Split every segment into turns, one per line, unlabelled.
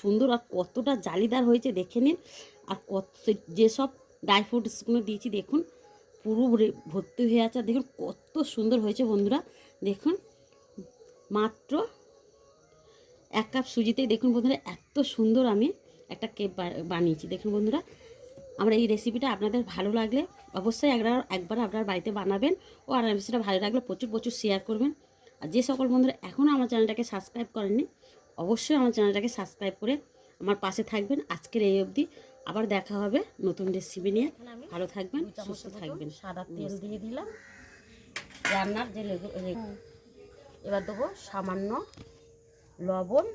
সুন্দর আর কতটা জালিদার হয়েছে দেখে নিন। আর কত যেসব ড্রাই ফ্রুটসগুলো দিয়েছি দেখুন, পুরো ভর্তি হয়ে আছে। আর দেখুন কত সুন্দর হয়েছে বন্ধুরা। দেখুন, মাত্র এক কাপ সুজিতেই দেখুন বন্ধুরা, এত সুন্দর আমি একটা কেক বানিয়েছি। দেখুন বন্ধুরা, আমরা এই রেসিপিটা আপনাদের ভালো লাগলে অবশ্যই একবার একবার আপনার বাড়িতে বানাবেন ও আর রেসিপিটা ভালো লাগলে প্রচুর প্রচুর শেয়ার করবেন। আর যে সকল বন্ধুরা এখনও আমার চ্যানেলটাকে সাবস্ক্রাইব করেননি অবশ্যই আমার চ্যানেলটাকে সাবস্ক্রাইব করে আমার পাশে থাকবেন। আজকের এই অবধি আবার দেখা হবে নতুন রেসিপি নিয়ে। ভালো থাকবেন সুস্থ থাকবেন।
সাদা তেল দিয়ে দিলাম। রান্নার যে লেগু- এবার দেবো সামান্য লবণ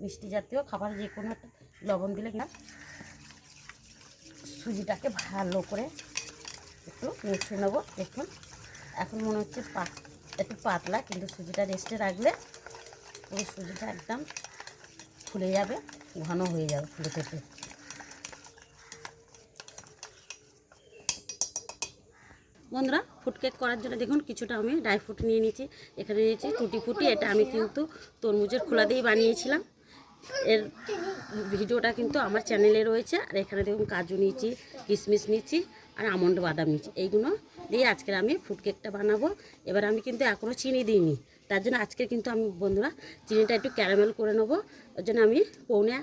মিষ্টি জাতীয় খাবার যে কোনো একটা লবণ দিলে না সুজিটাকে ভালো করে একটু মেখে নেব। দেখুন এখন মনে হচ্ছে পাত একটু পাতলা কিন্তু সুজিটা রেস্টে রাখলে পুরো সুজিটা একদম ফুলে যাবে, ঘন হয়ে যাবে ফুলে থেকে
বন্ধুরা ফুড কেক করার জন্য দেখুন, কিছুটা আমি ড্রাই ফ্রুট নিয়ে নিয়েছি। এখানে নিয়েছি টুটি ফুটি এটা আমি কিন্তু তরমুজের খোলা দিয়েই বানিয়েছিলাম। এর ভিডিওটা কিন্তু আমার চ্যানেলে রয়েছে, আর এখানে দেখুন কাজু নিয়েছি কিশমিশ নিয়েছি, আর আমন্ড বাদাম নিয়েছি। এইগুলো দিয়ে আজকের আমি ফুড কেকটা বানাবো। এবার আমি কিন্তু এখনও চিনি দিইনি। তার জন্য আজকে কিন্তু আমি বন্ধুরা চিনিটা একটু ক্যারামেল করে নেব। ওর জন্য আমি পৌনে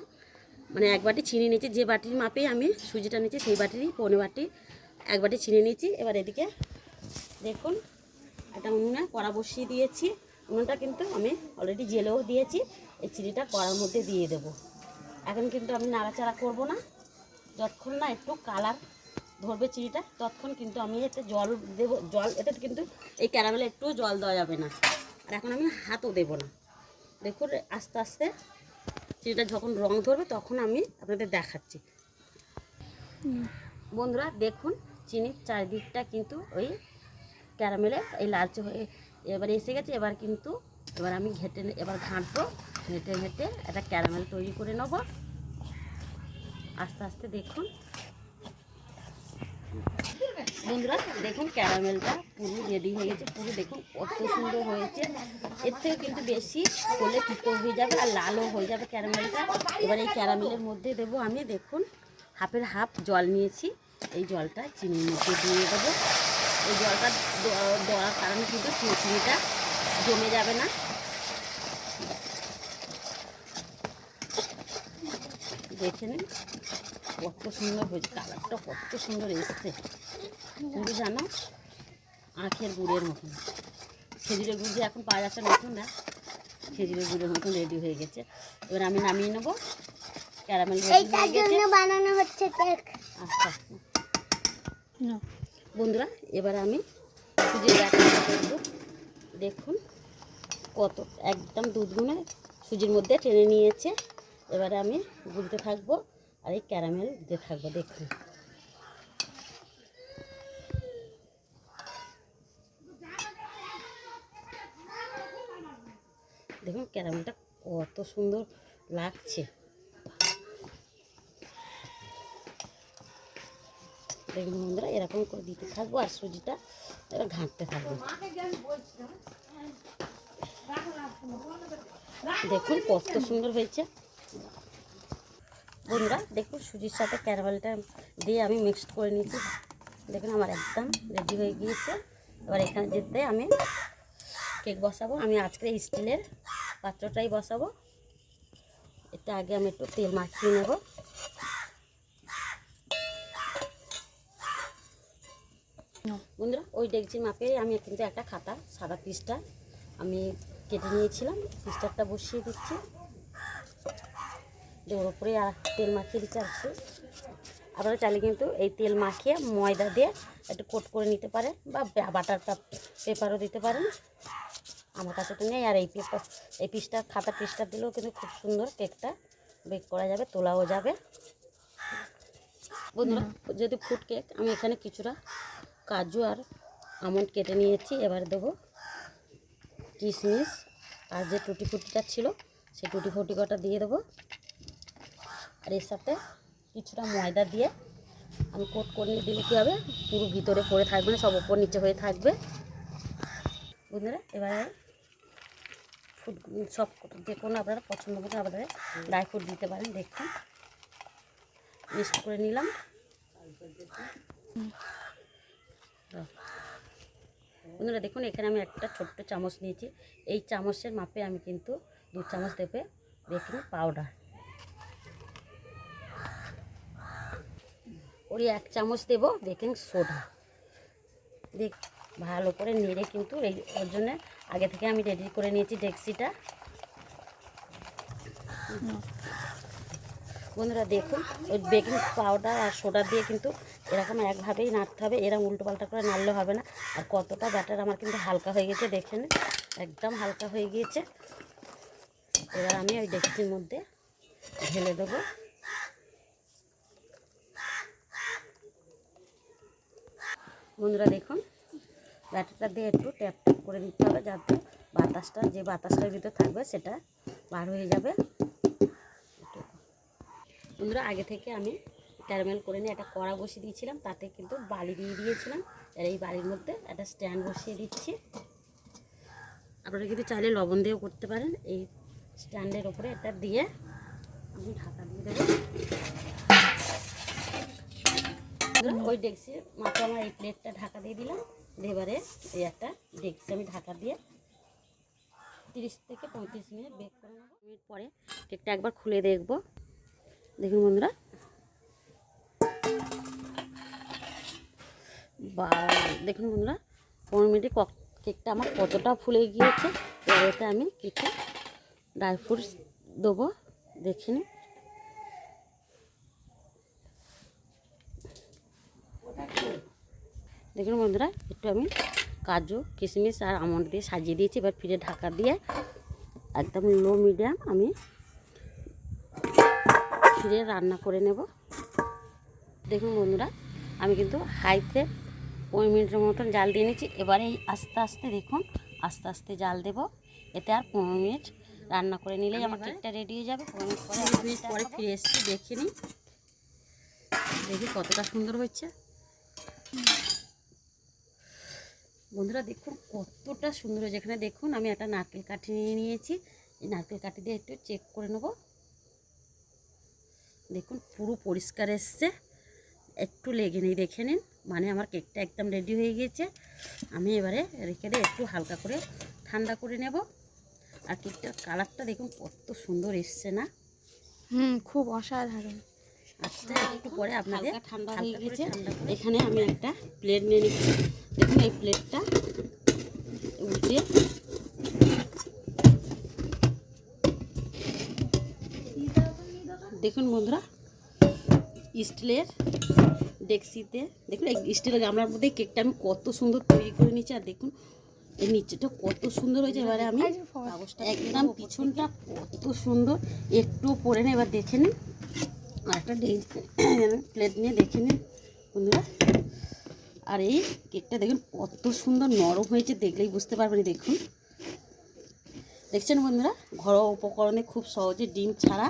মানে এক বাটি চিনি নিয়েছি। যে বাটির মাপেই আমি সুজিটা নিয়েছি, সেই বাটিরই পৌনে বাটি, এক বাটি চিনি নিয়েছি। এবার এদিকে দেখুন, একটা উনুনে কড়া বসিয়ে দিয়েছি। উনুনটা কিন্তু আমি অলরেডি জেলেও দিয়েছি। এই চিনিটা কড়ার মধ্যে দিয়ে দেবো। এখন কিন্তু আমি নাড়াচাড়া করব না। যতক্ষণ না একটু কালার ধরবে চিনিটা, ততক্ষণ কিন্তু আমি এতে জল দেব। জল, এতে কিন্তু এই ক্যারামেলে একটু জল দেওয়া যাবে না। আর এখন আমি হাতও দেবো না। দেখুন, আস্তে আস্তে চিনিটা যখন রং ধরবে তখন আমি আপনাদের দেখাচ্ছি। বন্ধুরা, দেখুন, চিনির চারিদিকটা কিন্তু ওই ক্যারামেলে এই লালচে হয়ে এবার এসে গেছে। এবার কিন্তু এবার আমি ঘেটে এবার ঘাঁটবো, ঘেটে ঘেটে একটা ক্যারামেল তৈরি করে নেব। আস্তে আস্তে দেখুন বন্ধুরা, দেখুন ক্যারামেলটা পুরো রেডি হয়ে গেছে, পুরো দেখুন কত সুন্দর হয়েছে। এর থেকে কিন্তু বেশি হলে তিতো হয়ে যাবে আর লালও হয়ে যাবে ক্যারামেলটা। এবার এই ক্যারামেলের মধ্যে দেবো আমি, দেখুন, হাফের হাফ জল নিয়েছি। এই জলটা চিনির মধ্যে দিয়ে দেবো। এই জলটা দেওয়া- দেওয়ার কারণে কিন্তু চিনিটা জমে যাবে না। দেখে নিন কত সুন্দর হয়েছে, কালারটা কত সুন্দর এসছে। কিন্তু জানো আখের গুড়ের মতন। খেজুরের গুড় যে এখন পাওয়া যাচ্ছে নতুন না খেজুরের গুড়ের মতন রেডি হয়ে গেছে। এবার আমি নামিয়ে নেব। ক্যারামেল
বানানো হচ্ছে
আচ্ছা বন্ধুরা এবার আমি সুজির ব্যাটারটা করব দেখুন কত একদম দুধগুলো সুজির মধ্যে টেনে নিয়েছে। এবারে আমি গুলতে থাকব আর এই ক্যারামেল দিতে থাকব দেখুন। দেখুন ক্যারামেলটা কত সুন্দর লাগছে। দেখুন বন্ধুরা, এরকম করে দিতে থাকব আর সুজিটা এবার ঘাঁটতে থাকব। দেখুন কত সুন্দর হয়েছে। বন্ধুরা, দেখুন সুজির সাথে ক্যারামেলটা দিয়ে আমি মিক্সড করে নিয়েছি। দেখুন আমার একদম রেডি হয়ে গিয়েছে। এবার এখানে যেতে আমি কেক বসাবো। আমি আজকে স্টিলের পাত্রটাই বসাবো। এটা আগে আমি একটু তেল মাখিয়ে নেব। বন্ধুরা, ওই ডেকচির মাপে আমি কিন্তু একটা খাতা, সাদা পিসটা আমি কেটে নিয়েছিলাম। পিসটারটা বসিয়ে দিচ্ছি। ওর উপরে আর তেল মাখিয়ে দিচ্ছি আর আপনারা চাইলে কিন্তু এই তেল মাখিয়ে ময়দা দিয়ে একটু কোট করে নিতে পারেন বা- বাটার পেপারও দিতে পারেন। আমার কাছে তো নেই, আর এই পেপার এই পিসটা খাতা পিসটা দিলেও কিন্তু খুব সুন্দর কেকটা বেক করা যাবে, তোলাও যাবে। বন্ধুরা যদি ফুড কেক আমি এখানে কিছুটা কাজু আর আমন্ড কেটে নিয়েছি, এবার দেবো কিশমিশ আর যে টুটি ফুটিটা ছিল, সেই টুটি ফুটি কটা দিয়ে দেবো। আর এর সাথে কিছুটা ময়দা দিয়ে, আমি কোট করে দিলে কী হবে, পুরো ভিতরে পড়ে থাকবে না, সব ওপর নিচে হয়ে থাকবে। বন্ধুরা, এবারে ফ্রুট সব যে কোনো আপনারা পছন্দ মতো আপনাদের ড্রাই ফ্রুট দিতে পারেন, দেখুন। মিক্সড করে নিলাম। বন্ধুরা দেখুন, এখানে আমি একটা ছোট্ট চামচ নিয়েছি। এই চামচের মাপে আমি কিন্তু দু চামচ দেবে বেকিং পাউডার ওই এক চামচ দেব বেকিং সোডা দেখ ভালো করে নেড়ে কিন্তু ওর জন্য আগে থেকে আমি রেডি করে নিয়েছি ডেক্সিটা। বন্ধুরা দেখুন, ওই বেকিং পাউডার আর সোডা দিয়ে কিন্তু এরকম একভাবেই নাড়তে হবে এরকম উল্টো পাল্টা করে নাড়লে হবে না। আর কতটা ব্যাটার আমার কিন্তু হালকা হয়ে গেছে, দেখেন, একদম হালকা হয়ে গিয়েছে। এবার আমি ওই ডেক্সির মধ্যে ঢেলে দেবো। বন্ধুরা দেখুন ব্যাটারটা দিয়ে একটু ট্যাপ ট্যাপ করে দিতে হবে যাতে বাতাসটা, যে বাতাসটার ভিতর থাকবে সেটা বার হয়ে যাবে। বন্ধুরা, আগে থেকে আমি ক্যারামেল করে নিয়ে একটা কড়া বসিয়ে দিয়েছিলাম, তাতে কিন্তু বালি দিয়ে দিয়েছিলাম। আর এই বালির মধ্যে একটা স্ট্যান্ড বসিয়ে দিচ্ছি। আপনারা কিন্তু চাইলে লবণ দিয়েও করতে পারেন। এই স্ট্যান্ডের ওপরে এটা দিয়ে আমি ঢাকা দিয়ে দেবো। ওই ডেক্সির মাত্র আমার এই প্লেটটা ঢাকা দিয়ে দিলাম। এবারে এই একটা ডেক্সি আমি ঢাকা দিয়ে তিরিশ থেকে পঁয়ত্রিশ মিনিট বেক করে নেব। মিনিট পরে কেকটা একবার খুলে দেখব। দেখুন বন্ধুরা। বা দেখুন বন্ধুরা, পনেরো মিনিটে কক কেকটা আমার কতটা ফুলে গিয়েছে এতে আমি কিছু ড্রাই ফ্রুটস দেবো, দেখে দেখুন বন্ধুরা একটু আমি কাজু কিশমিশ আর আমন্ড দিয়ে সাজিয়ে দিয়েছি এবার ফিরে ঢাকা দিয়ে একদম লো মিডিয়াম আমি ফিরে রান্না করে নেব। দেখুন বন্ধুরা আমি কিন্তু হাইতে পনেরো মিনিটের মতন জাল দিয়ে নিচ্ছি এবারে এই আস্তে আস্তে দেখুন আস্তে আস্তে জাল দেব এতে আর পনেরো মিনিট রান্না করে নিলেই আমার কেকটা রেডি হয়ে যাবে। পনেরো মিনিট পরে মিনিট পরে ফিরে এসেছি দেখে নিই। দেখি কতটা সুন্দর হচ্ছে বন্ধুরা দেখুন কতটা সুন্দর হয়েছে। এখানে দেখুন আমি একটা নারকেল কাঠি নিয়ে নিয়েছি। এই নারকেল কাঠি দিয়ে একটু চেক করে নেব। দেখুন পুরো পরিষ্কার এসছে। একটু লেগে নেই দেখে নিন। মানে আমার কেকটা একদম রেডি হয়ে গিয়েছে। আমি এবারে রেখে দিয়ে একটু হালকা করে ঠান্ডা করে নেব। আর কেকটার কালারটা দেখুন কত সুন্দর এসছে না?
হুম খুব অসাধারণ।
আচ্ছা একটু পরে আপনাদের
ঠান্ডা হয়ে গেছে এখানে আমি একটা প্লেট নিয়ে নিচ্ছি। এই প্লেটটা উল্টে। দেখুন বন্ধুরা স্টিলের ডেক্সিতে দেখুন স্টিলের গামলার মধ্যে কেকটা আমি কত সুন্দর তৈরি করে নিচ্ছি আর দেখুন এই নিচেটা কত সুন্দর হয়েছে। এবারে আমি কাগজটা একদম পিছনটা কত সুন্দর একটু পরে নিন এবার দেখে নিন। আর একটা প্লেট নিয়ে দেখে নিন বন্ধুরা। আর এই কেকটা দেখুন কত সুন্দর নরম হয়েছে দেখলেই বুঝতে পারবেন দেখুন। দেখছেন বন্ধুরা ঘরোয়া উপকরণে খুব সহজে ডিম ছাড়া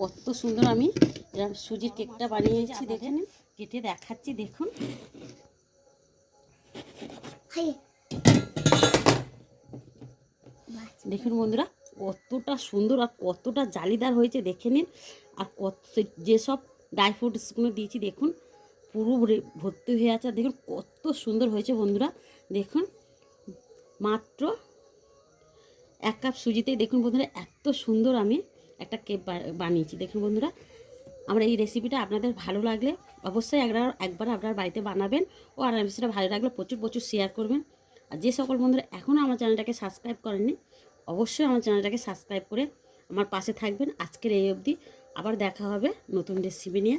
কত সুন্দর আমি এরকম সুজির কেকটা বানিয়েছি দেখে নিন কেটে দেখাচ্ছি দেখুন। দেখুন বন্ধুরা কতটা সুন্দর আর কতটা জালিদার হয়েছে দেখে নিন। আর কত যেসব ড্রাই ফ্রুটসগুলো দিয়েছি দেখুন পুরো ভরে- ভর্তি হয়ে আছে। দেখুন কত সুন্দর হয়েছে বন্ধুরা। দেখুন, মাত্র এক কাপ সুজিতেই দেখুন বন্ধুরা, এত সুন্দর আমি একটা কেক বানিয়েছি। দেখুন বন্ধুরা, আমার এই রেসিপিটা আপনাদের ভালো লাগলে অবশ্যই একবার একবার আপনার বাড়িতে বানাবেন ও আর রেসিপিটা ভালো লাগলে প্রচুর প্রচুর শেয়ার করবেন। আর যে সকল বন্ধুরা এখনও আমার চ্যানেলটাকে সাবস্ক্রাইব করেননি, অবশ্যই আমার চ্যানেলটাকে সাবস্ক্রাইব করে আমার পাশে থাকবেন। আজকের এই অবধি আবার দেখা হবে নতুন রেসিপি নিয়ে।